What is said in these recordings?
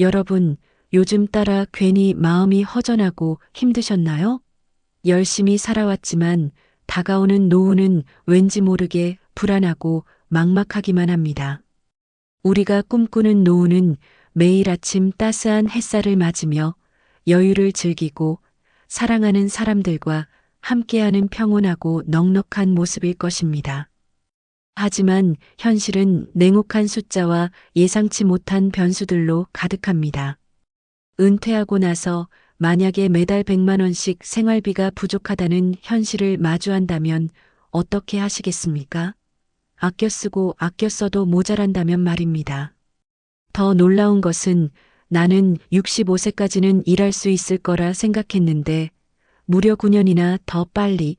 여러분, 요즘 따라 괜히 마음이 허전하고 힘드셨나요? 열심히 살아왔지만 다가오는 노후는 왠지 모르게 불안하고 막막하기만 합니다. 우리가 꿈꾸는 노후는 매일 아침 따스한 햇살을 맞으며 여유를 즐기고 사랑하는 사람들과 함께하는 평온하고 넉넉한 모습일 것입니다. 하지만 현실은 냉혹한 숫자와 예상치 못한 변수들로 가득합니다. 은퇴하고 나서 만약에 매달 100만 원씩 생활비가 부족하다는 현실을 마주한다면 어떻게 하시겠습니까? 아껴 쓰고 아껴 써도 모자란다면 말입니다. 더 놀라운 것은 나는 65세까지는 일할 수 있을 거라 생각했는데 무려 9년이나 더 빨리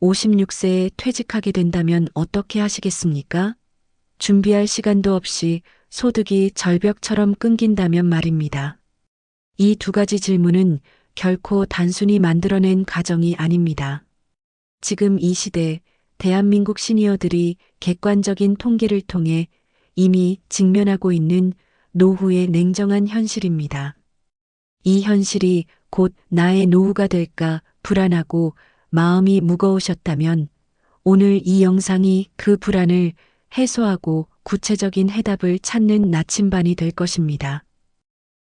56세에 퇴직하게 된다면 어떻게 하시겠습니까? 준비할 시간도 없이 소득이 절벽처럼 끊긴다면 말입니다. 이 두 가지 질문은 결코 단순히 만들어낸 가정이 아닙니다. 지금 이 시대 대한민국 시니어들이 객관적인 통계를 통해 이미 직면하고 있는 노후의 냉정한 현실입니다. 이 현실이 곧 나의 노후가 될까 불안하고 마음이 무거우셨다면 오늘 이 영상이 그 불안을 해소하고 구체적인 해답을 찾는 나침반이 될 것입니다.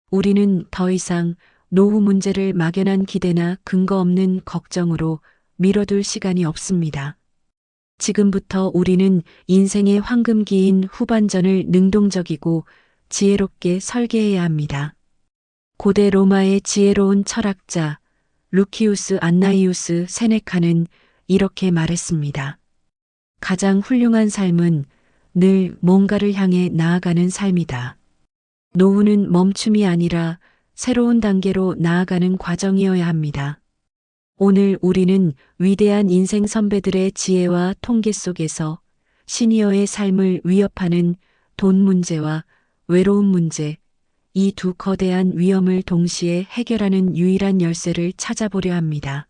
우리는 더 이상 노후 문제를 막연한 기대나 근거 없는 걱정으로 미뤄둘 시간이 없습니다. 지금부터 우리는 인생의 황금기인 후반전을 능동적이고 지혜롭게 설계해야 합니다. 고대 로마의 지혜로운 철학자 루키우스 안나이우스 세네카는 이렇게 말했습니다. 가장 훌륭한 삶은 늘 뭔가를 향해 나아가는 삶이다. 노후는 멈춤이 아니라 새로운 단계로 나아가는 과정이어야 합니다. 오늘 우리는 위대한 인생 선배들의 지혜와 통계 속에서 시니어의 삶을 위협하는 돈 문제와 외로움 문제, 이 두 거대한 위험을 동시에 해결하는 유일한 열쇠를 찾아보려 합니다.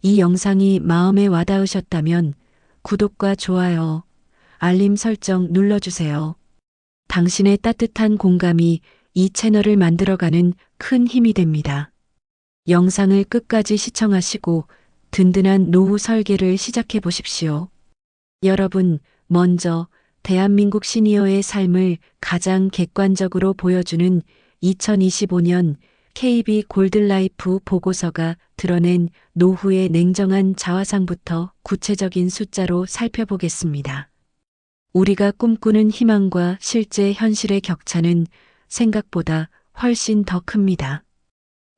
이 영상이 마음에 와닿으셨다면 구독과 좋아요, 알림 설정 눌러주세요. 당신의 따뜻한 공감이 이 채널을 만들어가는 큰 힘이 됩니다. 영상을 끝까지 시청하시고 든든한 노후 설계를 시작해 보십시오. 여러분, 먼저 대한민국 시니어의 삶을 가장 객관적으로 보여주는 2025년 KB 골든라이프 보고서가 드러낸 노후의 냉정한 자화상부터 구체적인 숫자로 살펴보겠습니다. 우리가 꿈꾸는 희망과 실제 현실의 격차는 생각보다 훨씬 더 큽니다.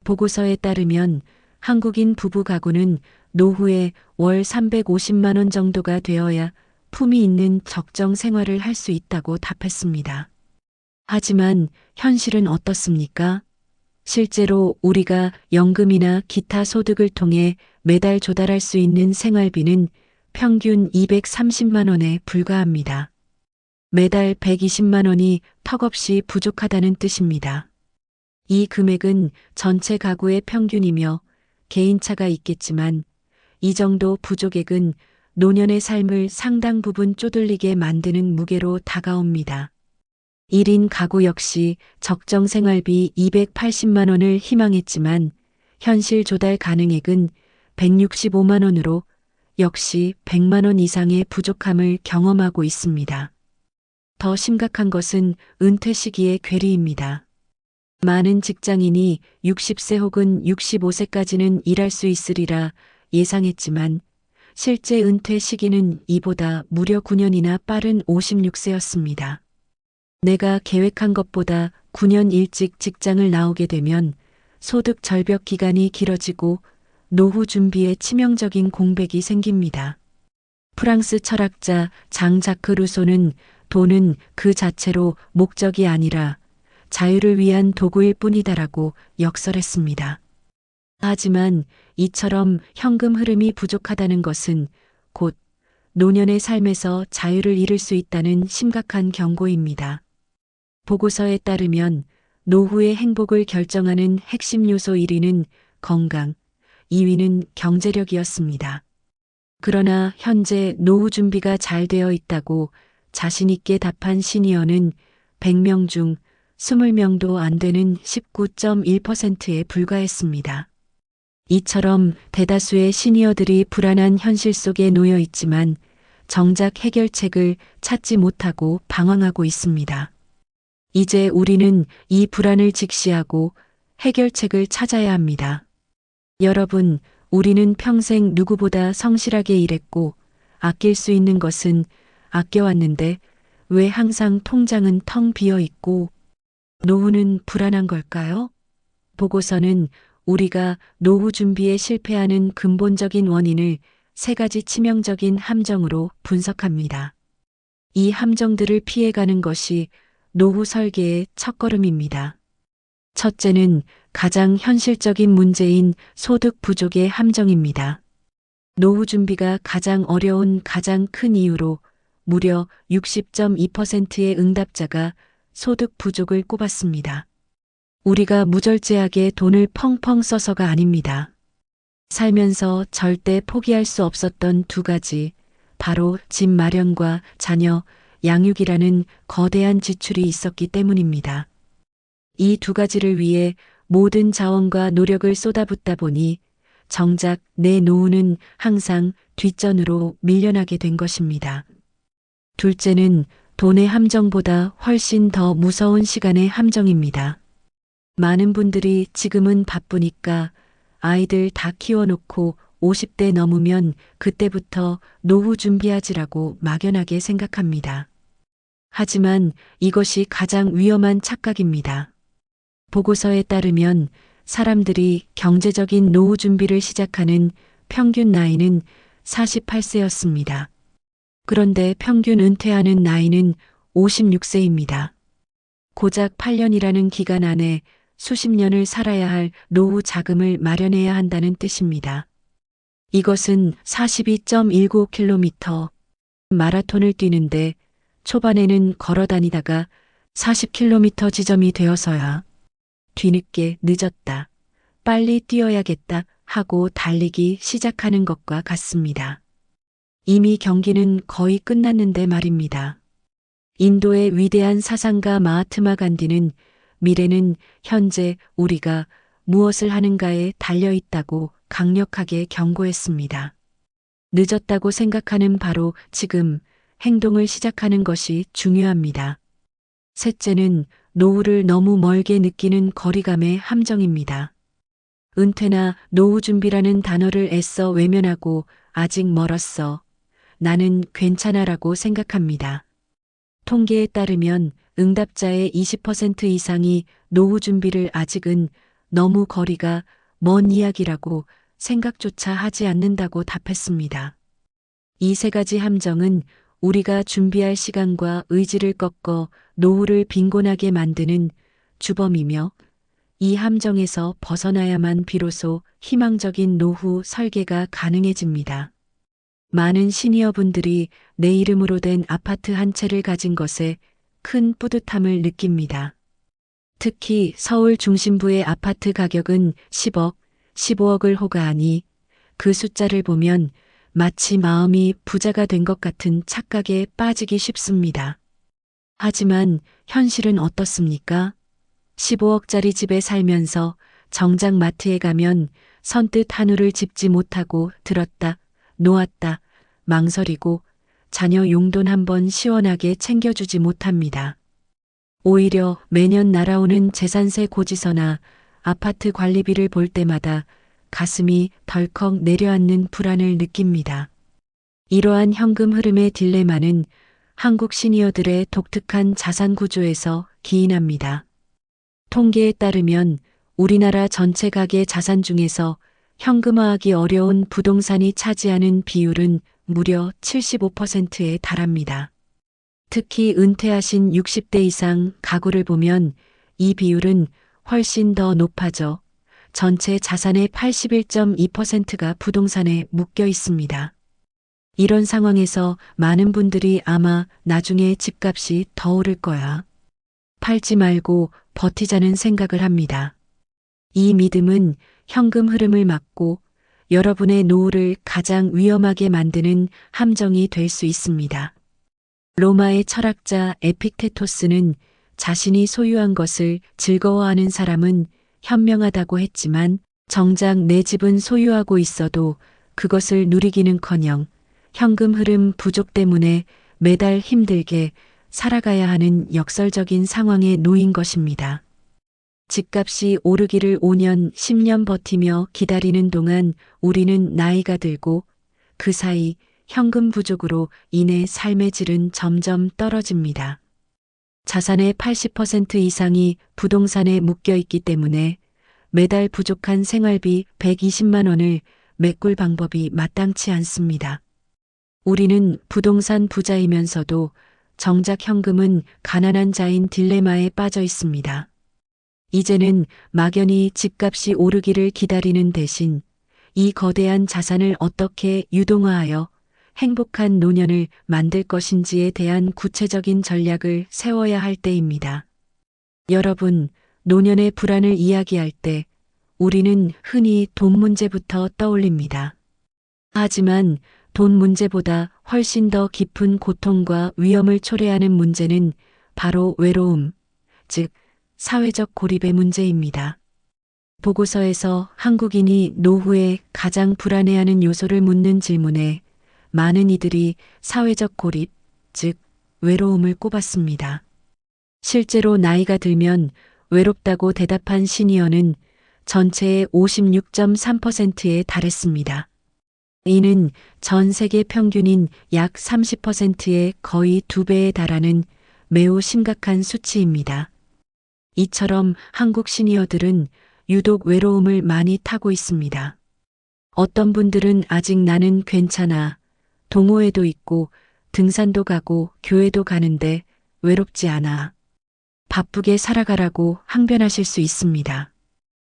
보고서에 따르면 한국인 부부 가구는 노후에 월 350만 원 정도가 되어야 품이 있는 적정 생활을 할 수 있다고 답했습니다. 하지만 현실은 어떻습니까? 실제로 우리가 연금이나 기타 소득을 통해 매달 조달할 수 있는 생활비는 평균 230만 원에 불과합니다. 매달 120만 원이 턱없이 부족하다는 뜻입니다. 이 금액은 전체 가구의 평균이며 개인차가 있겠지만 이 정도 부족액은 노년의 삶을 상당 부분 쪼들리게 만드는 무게로 다가옵니다. 1인 가구 역시 적정 생활비 280만 원을 희망했지만 현실 조달 가능액은 165만 원으로 역시 100만 원 이상의 부족함을 경험하고 있습니다. 더 심각한 것은 은퇴 시기의 괴리입니다. 많은 직장인이 60세 혹은 65세까지는 일할 수 있으리라 예상했지만 실제 은퇴 시기는 이보다 무려 9년이나 빠른 56세였습니다. 내가 계획한 것보다 9년 일찍 직장을 나오게 되면 소득 절벽 기간이 길어지고 노후 준비에 치명적인 공백이 생깁니다. 프랑스 철학자 장 자크 루소는 돈은 그 자체로 목적이 아니라 자유를 위한 도구일 뿐이다라고 역설했습니다. 하지만 이처럼 현금 흐름이 부족하다는 것은 곧 노년의 삶에서 자유를 잃을 수 있다는 심각한 경고입니다. 보고서에 따르면 노후의 행복을 결정하는 핵심 요소 1위는 건강, 2위는 경제력이었습니다. 그러나 현재 노후 준비가 잘 되어 있다고 자신있게 답한 시니어는 100명 중 20명도 안 되는 19.1%에 불과했습니다. 이처럼 대다수의 시니어들이 불안한 현실 속에 놓여 있지만 정작 해결책을 찾지 못하고 방황하고 있습니다. 이제 우리는 이 불안을 직시하고 해결책을 찾아야 합니다. 여러분, 우리는 평생 누구보다 성실하게 일했고 아낄 수 있는 것은 아껴왔는데 왜 항상 통장은 텅 비어 있고 노후는 불안한 걸까요? 보고서는 우리가 노후 준비에 실패하는 근본적인 원인을 세 가지 치명적인 함정으로 분석합니다. 이 함정들을 피해가는 것이 노후 설계의 첫걸음입니다. 첫째는 가장 현실적인 문제인 소득 부족의 함정입니다. 노후 준비가 가장 어려운 가장 큰 이유로 무려 60.2%의 응답자가 소득 부족을 꼽았습니다. 우리가 무절제하게 돈을 펑펑 써서가 아닙니다. 살면서 절대 포기할 수 없었던 두 가지, 바로 집 마련과 자녀, 양육이라는 거대한 지출이 있었기 때문입니다. 이 두 가지를 위해 모든 자원과 노력을 쏟아붓다 보니 정작 내 노후는 항상 뒷전으로 밀려나게 된 것입니다. 둘째는 돈의 함정보다 훨씬 더 무서운 시간의 함정입니다. 많은 분들이 지금은 바쁘니까 아이들 다 키워놓고 50대 넘으면 그때부터 노후 준비하지라고 막연하게 생각합니다. 하지만 이것이 가장 위험한 착각입니다. 보고서에 따르면 사람들이 경제적인 노후 준비를 시작하는 평균 나이는 48세였습니다. 그런데 평균 은퇴하는 나이는 56세입니다. 고작 8년이라는 기간 안에 수십 년을 살아야 할 노후 자금을 마련해야 한다는 뜻입니다. 이것은 42.19km 마라톤을 뛰는데 초반에는 걸어 다니다가 40km 지점이 되어서야 뒤늦게 늦었다. 빨리 뛰어야겠다 하고 달리기 시작하는 것과 같습니다. 이미 경기는 거의 끝났는데 말입니다. 인도의 위대한 사상가 마하트마 간디는 미래는 현재 우리가 무엇을 하는가에 달려 있다고 강력하게 경고했습니다. 늦었다고 생각하는 바로 지금 행동을 시작하는 것이 중요합니다. 셋째는 노후를 너무 멀게 느끼는 거리감의 함정입니다. 은퇴나 노후 준비라는 단어를 애써 외면하고 아직 멀었어. 나는 괜찮아라고 생각합니다. 통계에 따르면 응답자의 20% 이상이 노후 준비를 아직은 너무 거리가 먼 이야기라고 생각조차 하지 않는다고 답했습니다. 이 세 가지 함정은 우리가 준비할 시간과 의지를 꺾어 노후를 빈곤하게 만드는 주범이며 이 함정에서 벗어나야만 비로소 희망적인 노후 설계가 가능해집니다. 많은 시니어분들이 내 이름으로 된 아파트 한 채를 가진 것에 큰 뿌듯함을 느낍니다. 특히 서울 중심부의 아파트 가격은 10억, 15억을 호가하니 그 숫자를 보면 마치 마음이 부자가 된 것 같은 착각에 빠지기 쉽습니다. 하지만 현실은 어떻습니까? 15억짜리 집에 살면서 정작 마트에 가면 선뜻 한우를 집지 못하고 들었다, 놓았다, 망설이고 자녀 용돈 한번 시원하게 챙겨주지 못합니다. 오히려 매년 날아오는 재산세 고지서나 아파트 관리비를 볼 때마다 가슴이 덜컥 내려앉는 불안을 느낍니다. 이러한 현금 흐름의 딜레마는 한국 시니어들의 독특한 자산 구조에서 기인합니다. 통계에 따르면 우리나라 전체 가계 자산 중에서 현금화하기 어려운 부동산이 차지하는 비율은 무려 75%에 달합니다. 특히 은퇴하신 60대 이상 가구를 보면 이 비율은 훨씬 더 높아져 전체 자산의 81.2%가 부동산에 묶여 있습니다. 이런 상황에서 많은 분들이 아마 나중에 집값이 더 오를 거야. 팔지 말고 버티자는 생각을 합니다. 이 믿음은 현금 흐름을 막고 여러분의 노후를 가장 위험하게 만드는 함정이 될 수 있습니다. 로마의 철학자 에픽테토스는 자신이 소유한 것을 즐거워하는 사람은 현명하다고 했지만 정작 내 집은 소유하고 있어도 그것을 누리기는커녕 현금 흐름 부족 때문에 매달 힘들게 살아가야 하는 역설적인 상황에 놓인 것입니다. 집값이 오르기를 5년, 10년 버티며 기다리는 동안 우리는 나이가 들고 그 사이 현금 부족으로 인해 삶의 질은 점점 떨어집니다. 자산의 80% 이상이 부동산에 묶여 있기 때문에 매달 부족한 생활비 120만 원을 메꿀 방법이 마땅치 않습니다. 우리는 부동산 부자이면서도 정작 현금은 가난한 자인 딜레마에 빠져 있습니다. 이제는 막연히 집값이 오르기를 기다리는 대신 이 거대한 자산을 어떻게 유동화하여 행복한 노년을 만들 것인지에 대한 구체적인 전략을 세워야 할 때입니다. 여러분, 노년의 불안을 이야기할 때 우리는 흔히 돈 문제부터 떠올립니다. 하지만 돈 문제보다 훨씬 더 깊은 고통과 위험을 초래하는 문제는 바로 외로움, 즉, 사회적 고립의 문제입니다. 보고서에서 한국인이 노후에 가장 불안해하는 요소를 묻는 질문에 많은 이들이 사회적 고립, 즉, 외로움을 꼽았습니다. 실제로 나이가 들면 외롭다고 대답한 시니어는 전체의 56.3%에 달했습니다. 이는 전 세계 평균인 약 30%의 거의 두 배에 달하는 매우 심각한 수치입니다. 이처럼 한국 시니어들은 유독 외로움을 많이 타고 있습니다. 어떤 분들은 아직 나는 괜찮아. 동호회도 있고 등산도 가고 교회도 가는데 외롭지 않아. 바쁘게 살아가라고 항변하실 수 있습니다.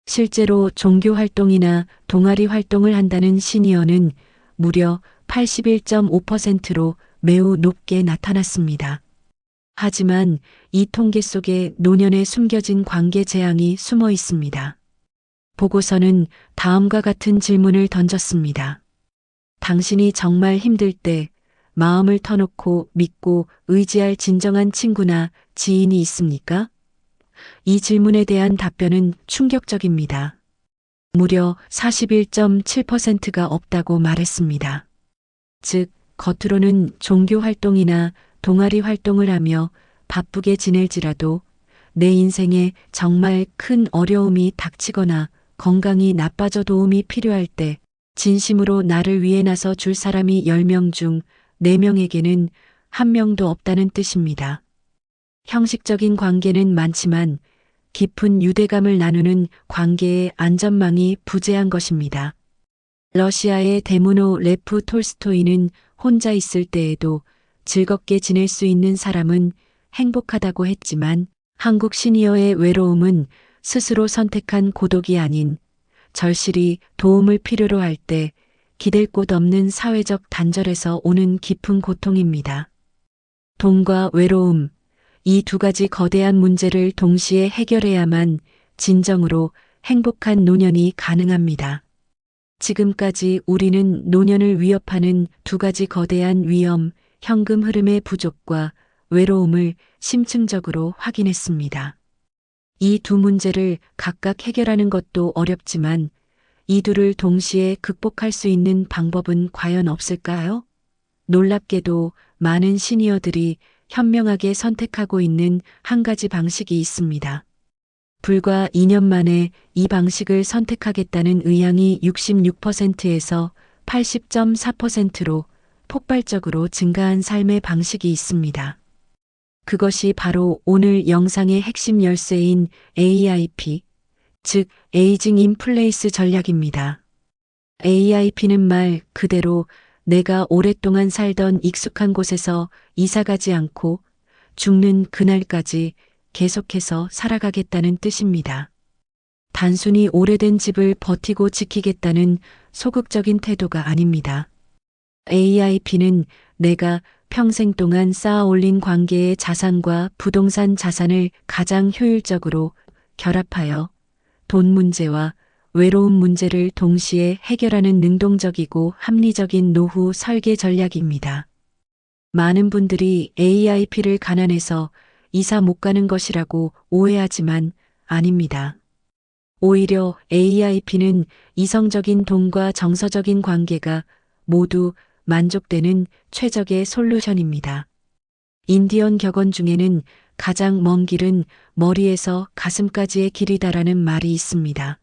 실제로 종교 활동이나 동아리 활동을 한다는 시니어는 무려 81.5%로 매우 높게 나타났습니다. 하지만 이 통계 속에 노년에 숨겨진 관계 재앙이 숨어 있습니다. 보고서는 다음과 같은 질문을 던졌습니다. 당신이 정말 힘들 때 마음을 터놓고 믿고 의지할 진정한 친구나 지인이 있습니까? 이 질문에 대한 답변은 충격적입니다. 무려 41.7%가 없다고 말했습니다. 즉, 겉으로는 종교 활동이나 동아리 활동을 하며 바쁘게 지낼지라도 내 인생에 정말 큰 어려움이 닥치거나 건강이 나빠져 도움이 필요할 때 진심으로 나를 위해 나서 줄 사람이 10명 중 4명에게는 한 명도 없다는 뜻입니다. 형식적인 관계는 많지만 깊은 유대감을 나누는 관계의 안전망이 부재한 것입니다. 러시아의 데모노 레프 톨스토이는 혼자 있을 때에도 즐겁게 지낼 수 있는 사람은 행복하다고 했지만 한국 시니어의 외로움은 스스로 선택한 고독이 아닌 절실히 도움을 필요로 할 때 기댈 곳 없는 사회적 단절에서 오는 깊은 고통입니다. 돈과 외로움, 이 두 가지 거대한 문제를 동시에 해결해야만 진정으로 행복한 노년이 가능합니다. 지금까지 우리는 노년을 위협하는 두 가지 거대한 위험, 현금 흐름의 부족과 외로움을 심층적으로 확인했습니다. 이 두 문제를 각각 해결하는 것도 어렵지만 이 둘을 동시에 극복할 수 있는 방법은 과연 없을까요? 놀랍게도 많은 시니어들이 현명하게 선택하고 있는 한 가지 방식이 있습니다. 불과 2년 만에 이 방식을 선택하겠다는 의향이 66%에서 80.4%로 폭발적으로 증가한 삶의 방식이 있습니다. 그것이 바로 오늘 영상의 핵심 열쇠인 AIP, 즉 에이징 인 플레이스 전략입니다. AIP는 말 그대로 내가 오랫동안 살던 익숙한 곳에서 이사가지 않고 죽는 그날까지 계속해서 살아가겠다는 뜻입니다. 단순히 오래된 집을 버티고 지키겠다는 소극적인 태도가 아닙니다. AIP는 내가 평생 동안 쌓아 올린 관계의 자산과 부동산 자산을 가장 효율적으로 결합하여 돈 문제와 외로움 문제를 동시에 해결하는 능동적이고 합리적인 노후 설계 전략입니다. 많은 분들이 AIP를 가난해서 이사 못 가는 것이라고 오해하지만 아닙니다. 오히려 AIP는 이성적인 돈과 정서적인 관계가 모두 만족되는 최적의 솔루션입니다. 인디언 격언 중에는 가장 먼 길은 머리에서 가슴까지의 길이다라는 말이 있습니다.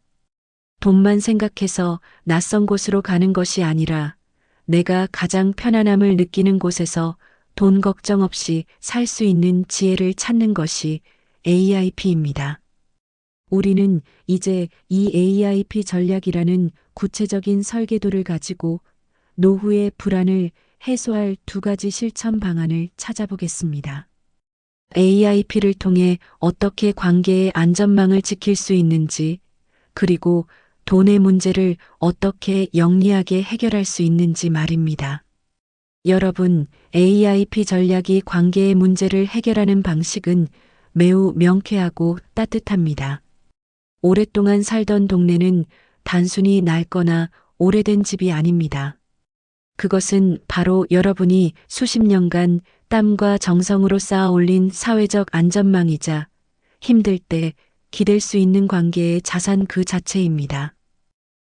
돈만 생각해서 낯선 곳으로 가는 것이 아니라 내가 가장 편안함을 느끼는 곳에서 돈 걱정 없이 살 수 있는 지혜를 찾는 것이 AIP입니다. 우리는 이제 이 AIP 전략이라는 구체적인 설계도를 가지고 노후의 불안을 해소할 두 가지 실천 방안을 찾아보겠습니다. AIP를 통해 어떻게 관계의 안전망을 지킬 수 있는지, 그리고 돈의 문제를 어떻게 영리하게 해결할 수 있는지 말입니다. 여러분, AIP 전략이 관계의 문제를 해결하는 방식은 매우 명쾌하고 따뜻합니다. 오랫동안 살던 동네는 단순히 낡거나 오래된 집이 아닙니다. 그것은 바로 여러분이 수십 년간 땀과 정성으로 쌓아 올린 사회적 안전망이자 힘들 때 기댈 수 있는 관계의 자산 그 자체입니다.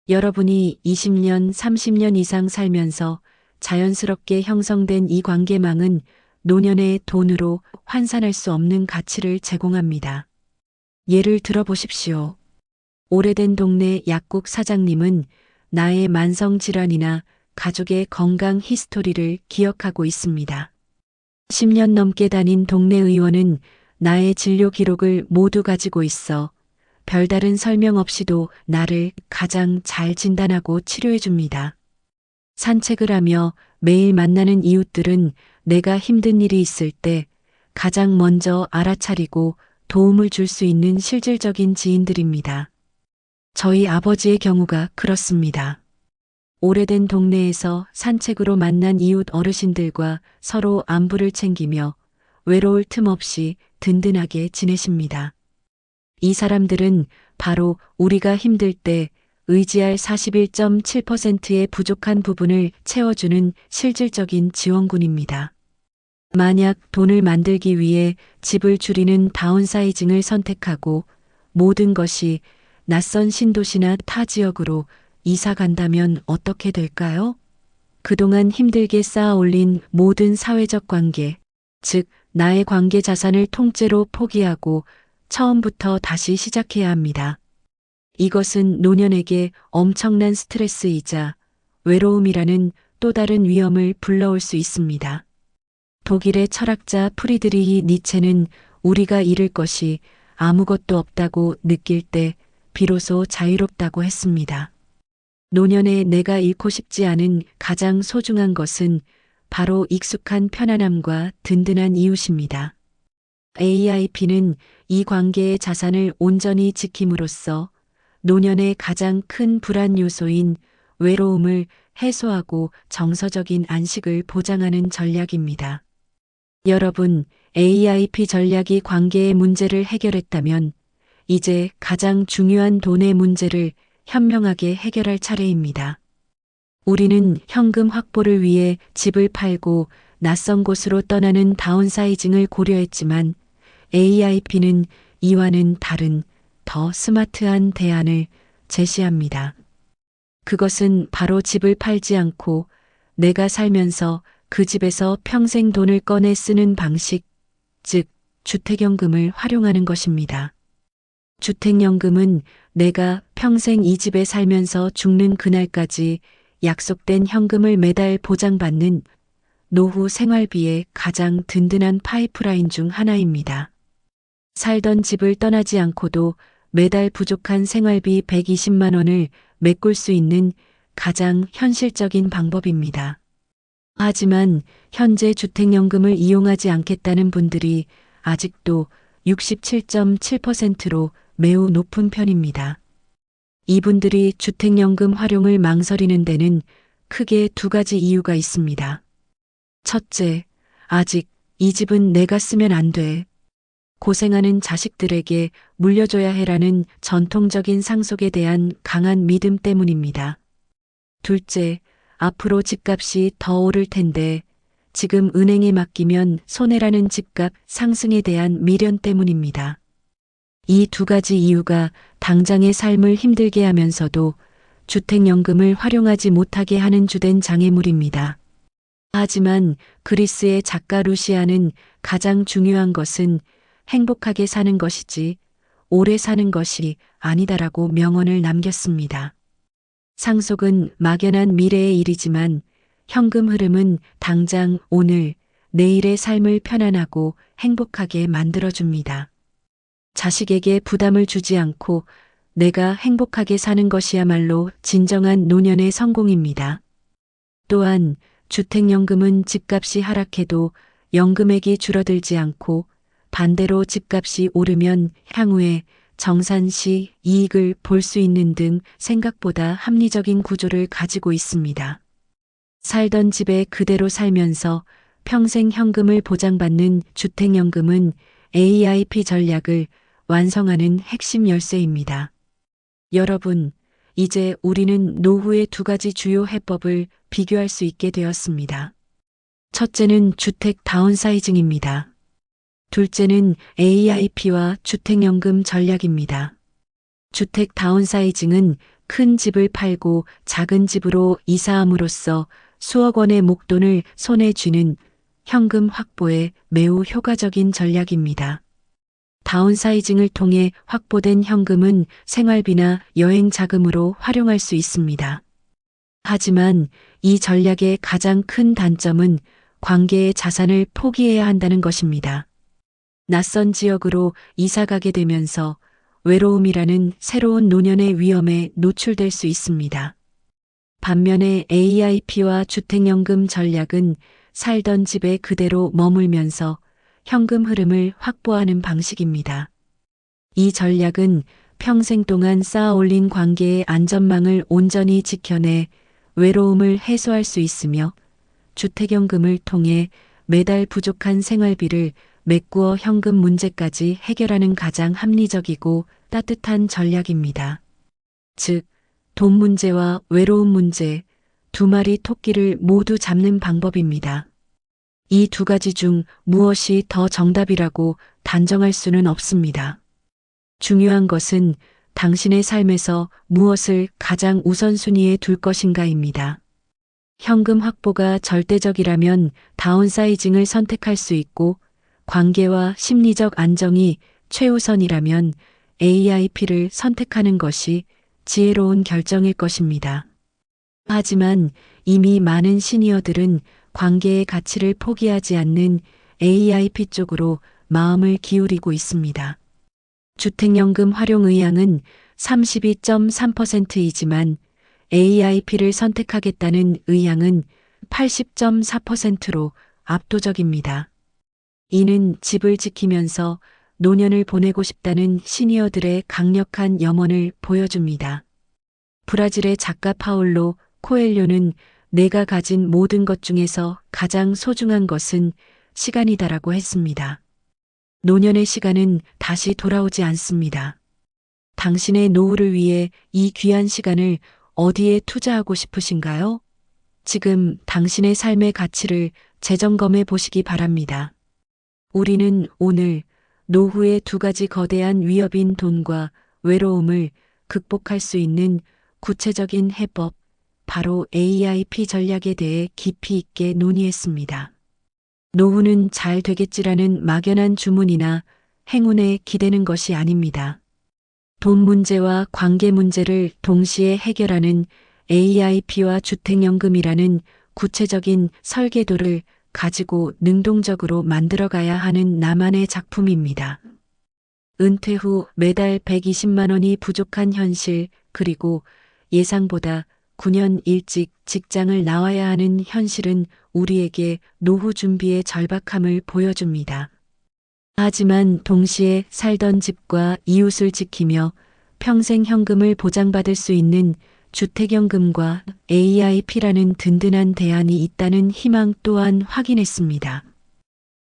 여러분이 20년, 30년 이상 살면서 자연스럽게 형성된 이 관계망은 노년의 돈으로 환산할 수 없는 가치를 제공합니다. 예를 들어 보십시오. 오래된 동네 약국 사장님은 나의 만성질환이나 가족의 건강 히스토리를 기억하고 있습니다. 10년 넘게 다닌 동네 의원은 나의 진료 기록을 모두 가지고 있어 별다른 설명 없이도 나를 가장 잘 진단하고 치료해 줍니다. 산책을 하며 매일 만나는 이웃들은 내가 힘든 일이 있을 때 가장 먼저 알아차리고 도움을 줄 수 있는 실질적인 지인들입니다. 저희 아버지의 경우가 그렇습니다. 오래된 동네에서 산책으로 만난 이웃 어르신들과 서로 안부를 챙기며 외로울 틈 없이 든든하게 지내십니다. 이 사람들은 바로 우리가 힘들 때 의지할 41.7%의 부족한 부분을 채워주는 실질적인 지원군입니다. 만약 돈을 만들기 위해 집을 줄이는 다운사이징을 선택하고 모든 것이 낯선 신도시나 타 지역으로 이사 간다면 어떻게 될까요? 그동안 힘들게 쌓아 올린 모든 사회적 관계, 즉, 나의 관계 자산을 통째로 포기하고 처음부터 다시 시작해야 합니다. 이것은 노년에게 엄청난 스트레스이자 외로움이라는 또 다른 위험을 불러올 수 있습니다. 독일의 철학자 프리드리히 니체는 우리가 잃을 것이 아무것도 없다고 느낄 때 비로소 자유롭다고 했습니다. 노년에 내가 잃고 싶지 않은 가장 소중한 것은 바로 익숙한 편안함과 든든한 이웃입니다. AIP는 이 관계의 자산을 온전히 지킴으로써 노년의 가장 큰 불안 요소인 외로움을 해소하고 정서적인 안식을 보장하는 전략입니다. 여러분, AIP 전략이 관계의 문제를 해결했다면 이제 가장 중요한 돈의 문제를 현명하게 해결할 차례입니다. 우리는 현금 확보를 위해 집을 팔고 낯선 곳으로 떠나는 다운사이징을 고려했지만 AIP는 이와는 다른 더 스마트한 대안을 제시합니다. 그것은 바로 집을 팔지 않고 내가 살면서 그 집에서 평생 돈을 꺼내 쓰는 방식, 즉, 주택연금을 활용하는 것입니다. 주택연금은 내가 평생 이 집에 살면서 죽는 그날까지 약속된 현금을 매달 보장받는 노후 생활비의 가장 든든한 파이프라인 중 하나입니다. 살던 집을 떠나지 않고도 매달 부족한 생활비 120만 원을 메꿀 수 있는 가장 현실적인 방법입니다. 하지만 현재 주택연금을 이용하지 않겠다는 분들이 아직도 67.7%로 매우 높은 편입니다. 이분들이 주택연금 활용을 망설이는 데는 크게 두 가지 이유가 있습니다. 첫째, 아직 이 집은 내가 쓰면 안 돼. 고생하는 자식들에게 물려줘야 해라는 전통적인 상속에 대한 강한 믿음 때문입니다. 둘째, 앞으로 집값이 더 오를 텐데 지금 은행에 맡기면 손해라는 집값 상승에 대한 미련 때문입니다. 이 두 가지 이유가 당장의 삶을 힘들게 하면서도 주택연금을 활용하지 못하게 하는 주된 장애물입니다. 하지만 그리스의 작가 루시아는 가장 중요한 것은 행복하게 사는 것이지 오래 사는 것이 아니다라고 명언을 남겼습니다. 상속은 막연한 미래의 일이지만 현금 흐름은 당장 오늘, 내일의 삶을 편안하고 행복하게 만들어줍니다. 자식에게 부담을 주지 않고 내가 행복하게 사는 것이야말로 진정한 노년의 성공입니다. 또한 주택연금은 집값이 하락해도 연금액이 줄어들지 않고 반대로 집값이 오르면 향후에 정산시 이익을 볼 수 있는 등 생각보다 합리적인 구조를 가지고 있습니다. 살던 집에 그대로 살면서 평생 현금을 보장받는 주택연금은 AIP 전략을 완성하는 핵심 열쇠입니다. 여러분, 이제 우리는 노후의 두 가지 주요 해법을 비교할 수 있게 되었습니다. 첫째는 주택 다운사이징입니다. 둘째는 AIP와 주택연금 전략입니다. 주택 다운사이징은 큰 집을 팔고 작은 집으로 이사함으로써 수억 원의 목돈을 손에 쥐는 현금 확보에 매우 효과적인 전략입니다. 다운사이징을 통해 확보된 현금은 생활비나 여행 자금으로 활용할 수 있습니다. 하지만 이 전략의 가장 큰 단점은 관계의 자산을 포기해야 한다는 것입니다. 낯선 지역으로 이사 가게 되면서 외로움이라는 새로운 노년의 위험에 노출될 수 있습니다. 반면에 AIP와 주택연금 전략은 살던 집에 그대로 머물면서 현금 흐름을 확보하는 방식입니다. 이 전략은 평생 동안 쌓아 올린 관계의 안전망을 온전히 지켜내 외로움을 해소할 수 있으며 주택연금을 통해 매달 부족한 생활비를 메꾸어 현금 문제까지 해결하는 가장 합리적이고 따뜻한 전략입니다. 즉, 돈 문제와 외로움 문제, 두 마리 토끼를 모두 잡는 방법입니다. 이 두 가지 중 무엇이 더 정답이라고 단정할 수는 없습니다. 중요한 것은 당신의 삶에서 무엇을 가장 우선순위에 둘 것인가입니다. 현금 확보가 절대적이라면 다운사이징을 선택할 수 있고 관계와 심리적 안정이 최우선이라면 AIP를 선택하는 것이 지혜로운 결정일 것입니다. 하지만 이미 많은 시니어들은 관계의 가치를 포기하지 않는 AIP 쪽으로 마음을 기울이고 있습니다. 주택연금 활용 의향은 32.3%이지만 AIP를 선택하겠다는 의향은 80.4%로 압도적입니다. 이는 집을 지키면서 노년을 보내고 싶다는 시니어들의 강력한 염원을 보여줍니다. 브라질의 작가 파울로 코엘료는 내가 가진 모든 것 중에서 가장 소중한 것은 시간이다라고 했습니다. 노년의 시간은 다시 돌아오지 않습니다. 당신의 노후를 위해 이 귀한 시간을 어디에 투자하고 싶으신가요? 지금 당신의 삶의 가치를 재점검해 보시기 바랍니다. 우리는 오늘 노후의 두 가지 거대한 위협인 돈과 외로움을 극복할 수 있는 구체적인 해법, 바로 AIP 전략에 대해 깊이 있게 논의했습니다. 노후는 잘 되겠지라는 막연한 주문이나 행운에 기대는 것이 아닙니다. 돈 문제와 관계 문제를 동시에 해결하는 AIP와 주택연금이라는 구체적인 설계도를 가지고 능동적으로 만들어가야 하는 나만의 작품입니다. 은퇴 후 매달 120만 원이 부족한 현실, 그리고 예상보다 9년 일찍 직장을 나와야 하는 현실은 우리에게 노후 준비의 절박함을 보여줍니다. 하지만 동시에 살던 집과 이웃을 지키며 평생 현금을 보장받을 수 있는 주택연금과 AIP라는 든든한 대안이 있다는 희망 또한 확인했습니다.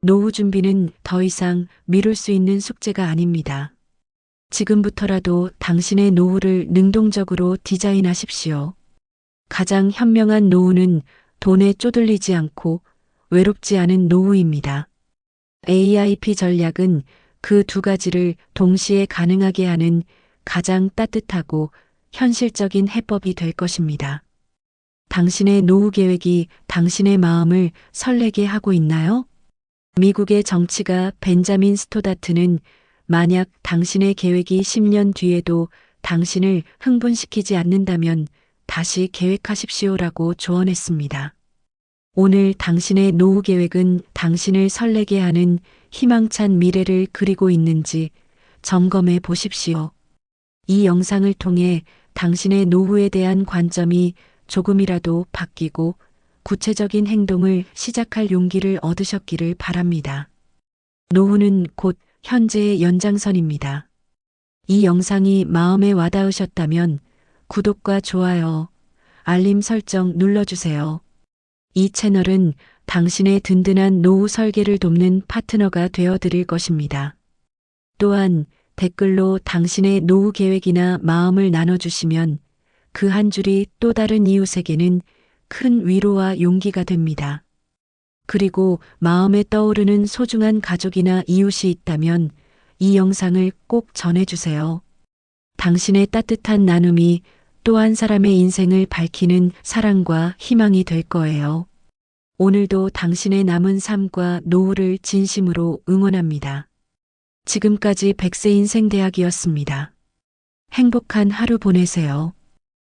노후 준비는 더 이상 미룰 수 있는 숙제가 아닙니다. 지금부터라도 당신의 노후를 능동적으로 디자인하십시오. 가장 현명한 노후는 돈에 쪼들리지 않고 외롭지 않은 노후입니다. AIP 전략은 그 두 가지를 동시에 가능하게 하는 가장 따뜻하고 현실적인 해법이 될 것입니다. 당신의 노후 계획이 당신의 마음을 설레게 하고 있나요? 미국의 정치가 벤자민 스토다트는 만약 당신의 계획이 10년 뒤에도 당신을 흥분시키지 않는다면 다시 계획하십시오라고 조언했습니다. 오늘 당신의 노후 계획은 당신을 설레게 하는 희망찬 미래를 그리고 있는지 점검해 보십시오. 이 영상을 통해 당신의 노후에 대한 관점이 조금이라도 바뀌고 구체적인 행동을 시작할 용기를 얻으셨기를 바랍니다. 노후는 곧 현재의 연장선입니다. 이 영상이 마음에 와닿으셨다면 구독과 좋아요, 알림 설정 눌러주세요. 이 채널은 당신의 든든한 노후 설계를 돕는 파트너가 되어 드릴 것입니다. 또한 댓글로 당신의 노후 계획이나 마음을 나눠주시면 그 한 줄이 또 다른 이웃에게는 큰 위로와 용기가 됩니다. 그리고 마음에 떠오르는 소중한 가족이나 이웃이 있다면 이 영상을 꼭 전해주세요. 당신의 따뜻한 나눔이 또한 사람의 인생을 밝히는 사랑과 희망이 될 거예요. 오늘도 당신의 남은 삶과 노후를 진심으로 응원합니다. 지금까지 백세 인생 대학이었습니다. 행복한 하루 보내세요.